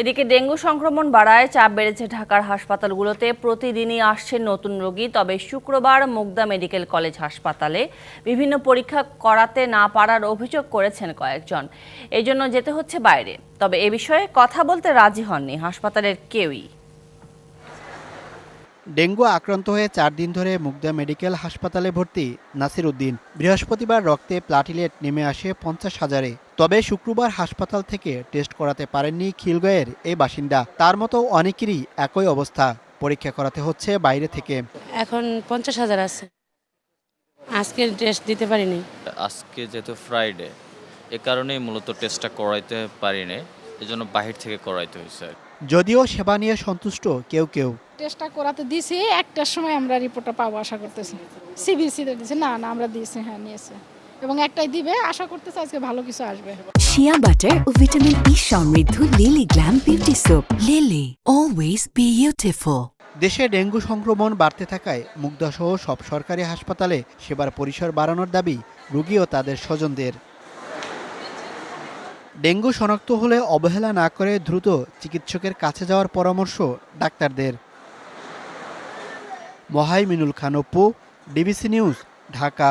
এদিকে ডেঙ্গু সংক্রমণ বাড়ায়, চাপ বেড়েছে ঢাকার হাসপাতালগুলোতে। প্রতিদিনই আসছে নতুন রোগী, তবে শুক্রবার মুগদা মেডিকেল কলেজ হাসপাতালে বিভিন্ন পরীক্ষা করাতে না পারার অভিযোগ করেছেন কয়েকজন। এজন্য জন্য যেতে হচ্ছে বাইরে। তবে এ বিষয়ে কথা বলতে রাজি হননি হাসপাতালের কেউই। ডেঙ্গু আক্রান্ত হয়ে চার দিন ধরে মুগদা মেডিকেল হাসপাতালে ভর্তি। নাসির উদ্দিন বৃহস্পতিবার রক্তে প্লাটিলেট নেমে আসে পঞ্চাশ হাজারে। তবে শুক্রবার হাসপাতাল থেকে টেস্ট করাতে পারেননি খিলগাঁয়ের এই বাসিন্দা। তার মতো অনেকেরই একই অবস্থা পরীক্ষা করাতে হচ্ছে বাইরে থেকে। এখন পঞ্চাশ হাজার আছে। আজকে টেস্ট দিতে পারিনি। আজকে যেহেতু ফ্রাইডে এ কারণেই মূলত টেস্টটা করাইতে পারিনি এজন্য বাহির থেকে করাইতে হয়েছে যদিও সেবা নিয়ে সন্তুষ্ট কেউ কেউ। টেস্টটা করাতে দিছি একটার সময় আমরা রিপোর্টটা পাবো আশা করতেছি। সিবিসিতে দিছে না না আমরা দিয়েছি হ্যাঁ নিয়েছে। এবং একটাই দিবে আশা করতেছি আজকে ভালো কিছু আসবে। শিয়া বাটার ও ভিটামিন ই সমৃদ্ধ Lily glam beauty soap Lily always beautiful দেশে ডেঙ্গু সংক্রমণ বাড়তে থাকায় মুগদাসহ সব সরকারি হাসপাতালে সেবার পরিসর বাড়ানোর দাবি রোগী ও তাদের স্বজনদের। ডেঙ্গু শনাক্ত হলে অবহেলা না করে দ্রুত চিকিৎসকের কাছে যাওয়ার পরামর্শ ডাক্তারদের। Mohaiminul Khan Opu DBC news Dhaka.